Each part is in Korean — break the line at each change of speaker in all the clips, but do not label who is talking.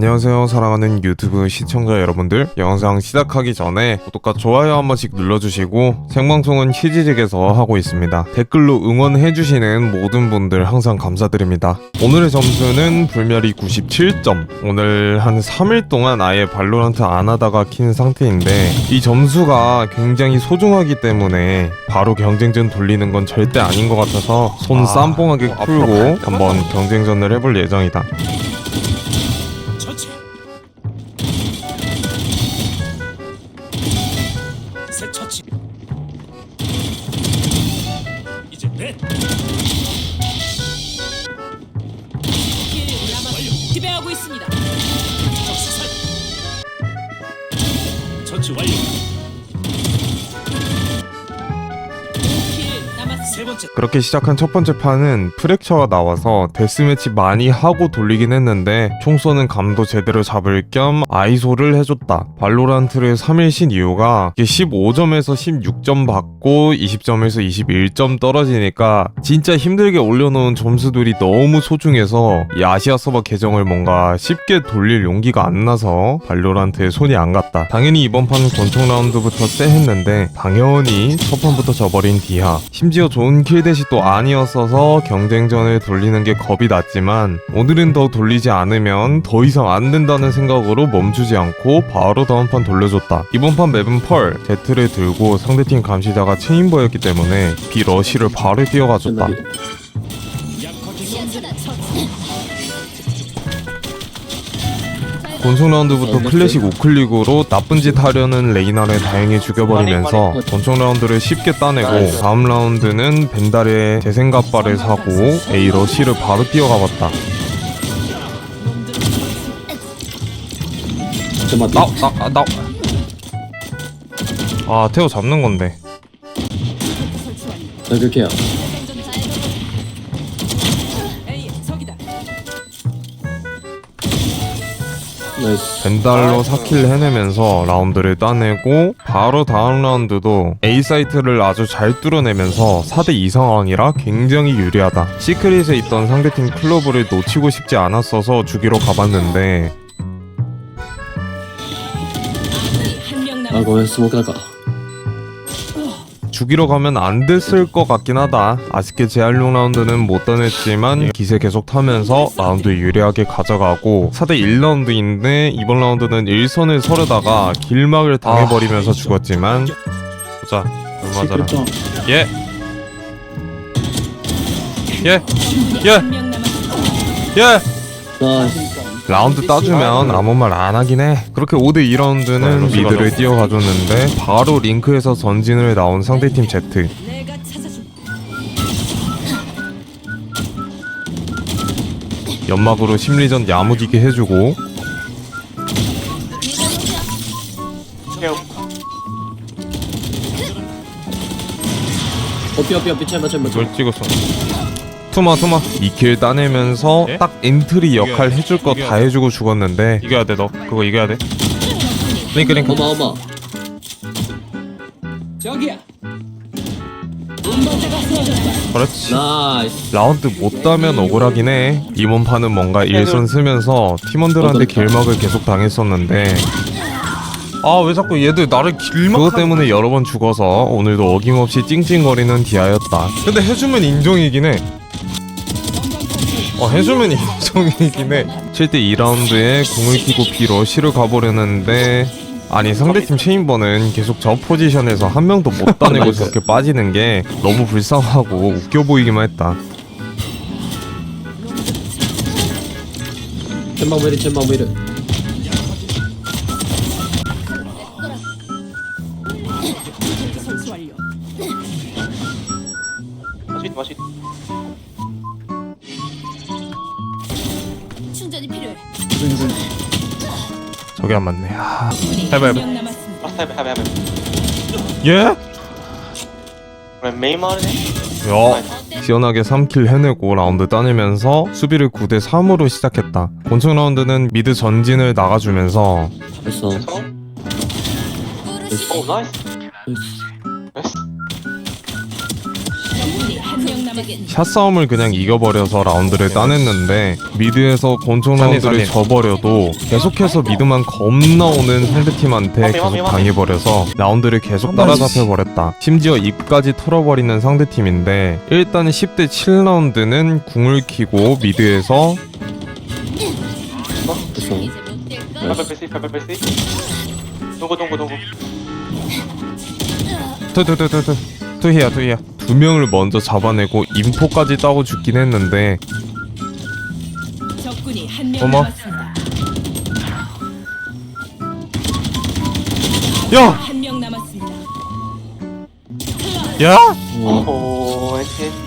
안녕하세요. 사랑하는 유튜브 시청자 여러분들. 영상 시작하기 전에 구독과 좋아요 한 번씩 눌러주시고 생방송은 희지직에서 하고 있습니다. 댓글로 응원해주시는 모든 분들 항상 감사드립니다. 오늘의 점수는 불멸이 97점. 오늘 한 3일 동안 아예 발로란트 안 하다가 킨 상태인데 이 점수가 굉장히 소중하기 때문에 바로 경쟁전 돌리는 건 절대 아닌 것 같아서 손
아,
쌈뽕하게
어,
풀고? 한번 경쟁전을 해볼 예정이다
있습니다.
처치 완료 번째
그렇게 시작한 첫 번째 판은 프랙처가 나와서 데스매치 많이 하고 돌리긴 했는데 총 쏘는 감도 제대로 잡을 겸 아이소를 해줬다. 발로란트를 3일 신 이유가 이게 15점에서 16점 받고 20점에서 21점 떨어지니까 진짜 힘들게 올려놓은 점수들이 너무 소중해서 이 아시아 서버 계정을 뭔가 쉽게 돌릴 용기가 안 나서 발로란트에 손이 안 갔다. 당연히 이번 판은 권총 라운드부터 쎄 했는데 당연히 첫 판부터 져버린 디하. 심지어 좋은 킬댓이 또 아니었어서 경쟁전을 돌리는 게 겁이 났지만 오늘은 더 돌리지 않으면 더 이상 안 된다는 생각으로 멈추지 않고 바로 다음 판 돌려줬다. 이번 판 맵은 펄, 제트를 들고 상대팀 감시자가 체인버였기 때문에 B 러시를 바로 뛰어가줬다. 본송 라운드부터 클래식 우클릭으로 나쁜 짓 하려는 레이나를 다행히 죽여버리면서 권총 라운드를 쉽게 따내고 다음 라운드는 벤달의 재생갑발을 사고 A 러시를 바로 뛰어가봤다.
잠깐만
나, 나, 아, 나. 아, 태호 잡는 건데.
나 그렇게요
벤달로 4킬 해내면서 라운드를 따내고 바로 다음 라운드도 A 사이트를 아주 잘 뚫어내면서 4대2 상황이라 굉장히 유리하다. 시크릿에 있던 상대팀 클로브를 놓치고 싶지 않았어서 주기로 가봤는데
아, 이거 왜 스모크 할까?
죽이러 가면 안 됐을 것 같긴 하다. 아쉽게 재활용 라운드는 못 따냈지만 예. 기세 계속 타면서 라운드 유리하게 가져가고 4대 1라운드인데 이번 라운드는 1선을 서려다가 길막을 당해버리면서 아, 죽었지만 보자 얼마
잘하 실점.
예. 예. 예. 예. 라운드 따주면 아무 말 안 하긴 해. 그렇게 5대 2라운드는 미드를 뛰어가줬는데 바로 링크에서 전진을 나온 상대팀 Z. 연막으로 심리전 야무지게 해주고
오피 오피 오피 챔버 챔버
이걸 찍었어. 투마 투마. 이 길 따내면서
예?
딱 엔트리 역할 해줄 거다 해주고 죽었는데.
이겨야 돼 너. 그거 이겨야 돼.
링크 링크.
어마 어마.
저기야.
그렇지.
나이스.
라운드 못 따면 억울하긴 해. 이번 판은 뭔가 일선 쓰면서 팀원들한테 길막을 계속 당했었는데. 아 왜 자꾸 얘들 나를 길막 그것 때문에 여러 번 죽어서 오늘도 어김없이 찡찡거리는 디아였다. 근데 해주면 인정이긴 해. 어, 해주면 이송이긴 해. 7대 2라운드에 공을 끼고 비러시를 가버렸는데, 아니 상대팀 체인버는 계속 저 포지션에서 한 명도 못 다니고 네. 저렇게 빠지는 게 너무 불쌍하고 웃겨 보이기만 했다.
전방
무리전방 무리 필요해.
저게 안 맞네. 아,
해봐 해봐. 한명 남았습니다.
Time, have, have, have.
예?
When main mode
야, 시원하게 3킬 해내고 라운드 따내면서 수비를 9대 3으로 시작했다. 본청 라운드는 미드 전진을 나가주면서
Oh, nice.
나이스
한
샷 싸움을 그냥 이겨버려서 라운드를 따냈는데 미드에서 권총 라운드를. 져버려도 계속해서 미드만 겁나 오는 상대팀한테 계속. 당해버려서 라운드를 계속 따라잡혀버렸다. 심지어 입까지 털어버리는 상대팀인데 일단 10대 7라운드는 궁을 키고 미드에서
동고 동고 동고
투투투투투 투히야 투히야 두 명을 먼저 잡아내고 인포까지 따고 죽긴 했는데
적군이 한명
어머.
남았습니다.
야!
한 명 남았습니다.
야!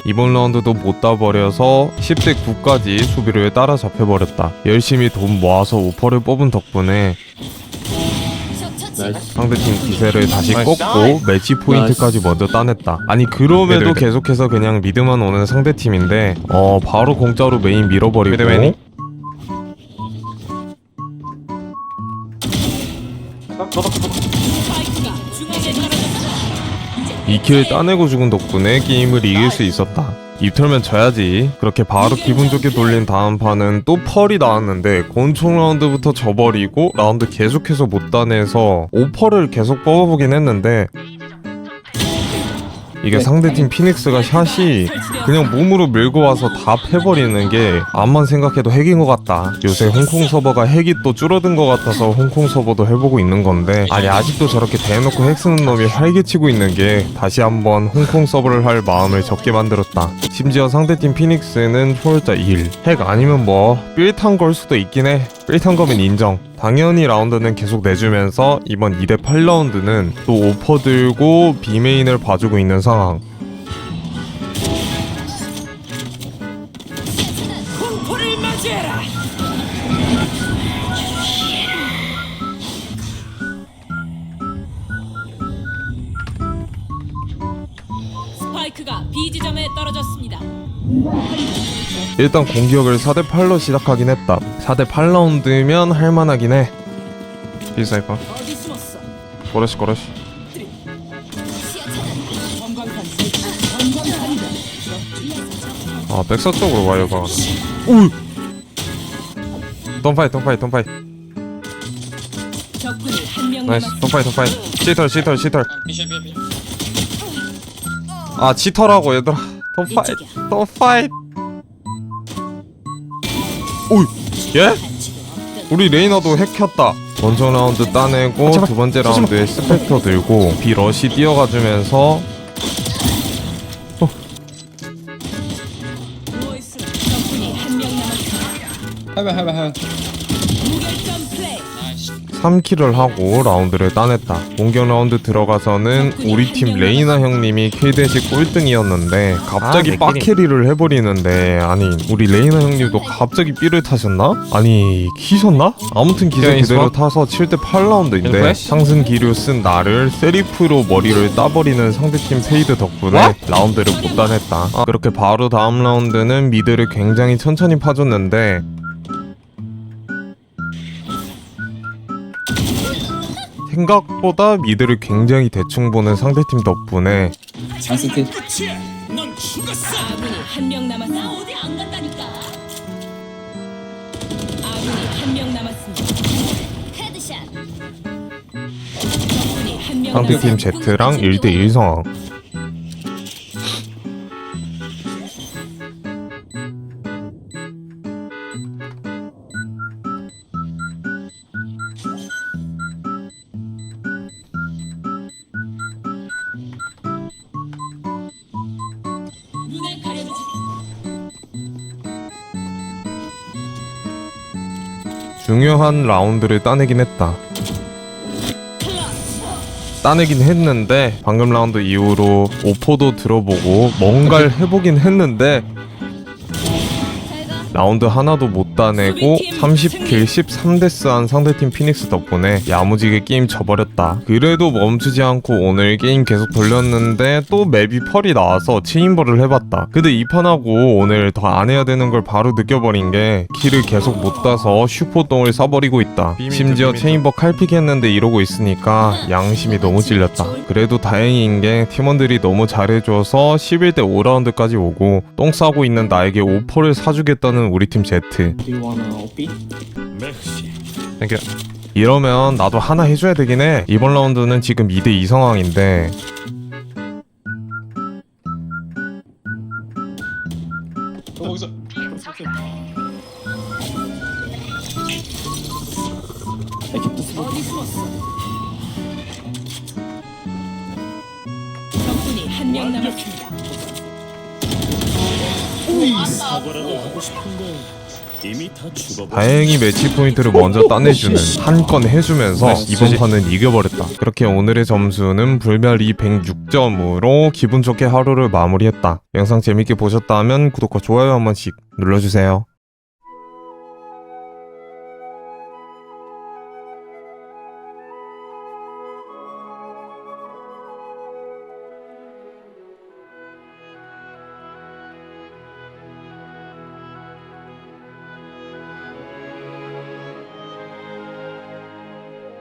이번 라운드도 못 따버려서 10대 9까지 수비를 따라 잡혀버렸다 열심히 돈 모아서 오퍼를 뽑은 덕분에.
나이스.
상대팀 기세를 다시. 꺾고 매치 포인트까지 먼저 따냈다. 아니 그럼에도. 계속해서 그냥 미드만 오는 상대팀인데 어 바로 공짜로 메인 밀어버리고
떨어졌습니다.
2킬 따내고 죽은 덕분에 게임을 이길 수 있었다. 입 털면 져야지. 그렇게 바로 기분 좋게 돌린 다음 판은 또 펄이 나왔는데 권총 라운드부터 져버리고 라운드 계속해서 못 따내서 오퍼를 계속 뽑아보긴 했는데 이게 상대팀 피닉스가 샷이 그냥 몸으로 밀고 와서 다 패버리는 게 암만 생각해도 핵인 것 같다. 요새 홍콩 서버가 핵이 또 줄어든 것 같아서 홍콩 서버도 해보고 있는 건데 아니 아직도 저렇게 대놓고 핵 쓰는 놈이 활개치고 있는 게 다시 한번 홍콩 서버를 할 마음을 적게 만들었다. 심지어 상대팀 피닉스는 초월자 1. 핵 아니면 뭐 삘탄 걸 수도 있긴 해. 삘탄 거면 인정. 당연히 라운드는 계속 내주면서 이번 2대 8라운드는 또 오퍼 들고 B메인을 봐주고 있는 상황.
공포를 맞이해라.
일단 공격을 4대 8로 시작하긴 했다. 4대 8라운드면 할만하긴 해.
숨었어?
고래시 고래시. 아 백서 쪽으로 와요 가. 우.
적군이 한명
나이스. 던파이 던파이. 시털 시털 시털. 아 치터라고 얘들아. 던파이
이쪽이 야.
던파이. 오. 예? 우리 레이너도 핵 켰다. 먼저 라운드 따내고
제발.
두 번째 라운드에 스펙터 들고 B 러시 뛰어가주면서
누워있으라. 적군이 한명 남았습니다. 무결점 플레이.
3킬을 하고 라운드를 따냈다. 공격 라운드 들어가서는 우리 팀 레이나 형님이 킬대시 꼴등이었는데 갑자기
아, 내
빡캐리를 해버리는데 아니 우리 레이나 형님도 갑자기 삐를 타셨나? 아니 키셨나? 아무튼 기세 그대로? 타서 7대 8라운드인데
플래시?
상승 기류 쓴 나를 세리프로 머리를 따버리는 상대팀 페이드 덕분에
와?
라운드를 못 따냈다. 아, 그렇게 바로 다음 라운드는 미드를 굉장히 천천히 파줬는데 생각보다 미드를 굉장히 대충 보는 상대팀 덕분에
끝이야. 넌 죽었어.
아군이 한 명 남았습니다.
어디 안 간다니까.
아군이 한 명 남았습니다.
헤드샷.
적군이 한명
상대팀
남았습니다.
Z랑 1대1 상황 중요한 라운드를 따내긴 했다 따내긴 했는데 방금 라운드 이후로 오퍼도 들어보고 뭔가를 해보긴 했는데. 라운드 하나도 못 따내고 30킬 13데스 한 상대팀 피닉스 덕분에 야무지게 게임 져버렸다. 그래도 멈추지 않고 오늘 게임 계속 돌렸는데 또 맵이 펄이 나와서 체인버를 해봤다. 근데 이 판하고 오늘 더 안 해야 되는 걸 바로 느껴버린 게 킬을 계속 못 따서 슈퍼똥을 써버리고 있다. 심지어 체인버 칼픽했는데 이러고 있으니까 양심이 너무 찔렸다. 그래도 다행인 게 팀원들이 너무 잘해줘서 11대 5라운드까지 오고 똥 싸고 있는 나에게 오퍼를 사주겠다는 우리 팀 Z.
Do you wanna OP?
땡큐. 이러면 나도 하나 해줘야 되긴 해. 이번 라운드는 지금 2대 2 상황인데
너 거기서
적군이 한 명 남았습니다.
다행히 매치 포인트를 먼저 따내주는 한 건 해주면서 이번 판은 이겨버렸다. 그렇게 오늘의 점수는 불멸 206점으로 기분 좋게 하루를 마무리했다. 영상 재밌게 보셨다면 구독과 좋아요 한 번씩 눌러주세요.